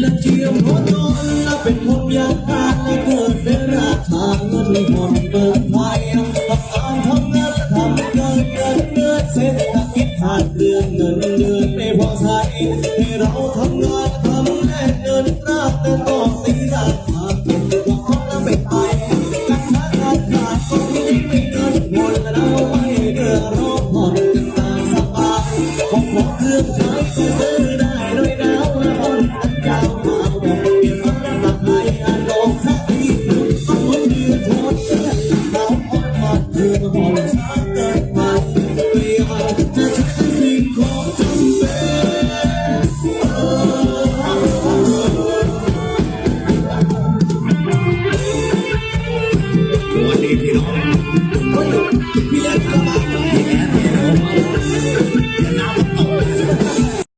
และเจียมหัวนอนและเป็นคนยากทานและเกิดเป็นราชาเงินคนเมืองไทยทำงานทำงานและทำเงินเงินเงินเศรษฐกิจขาดเดือนเงินเดือนไม่พอใช้ให้เราทำงาน ไม่เดือดร้อนผ่อนกันตามสบายของของเครื่องใช้ก็ซื้อได้โดยดาวและผ่อนอันยาวมา สวั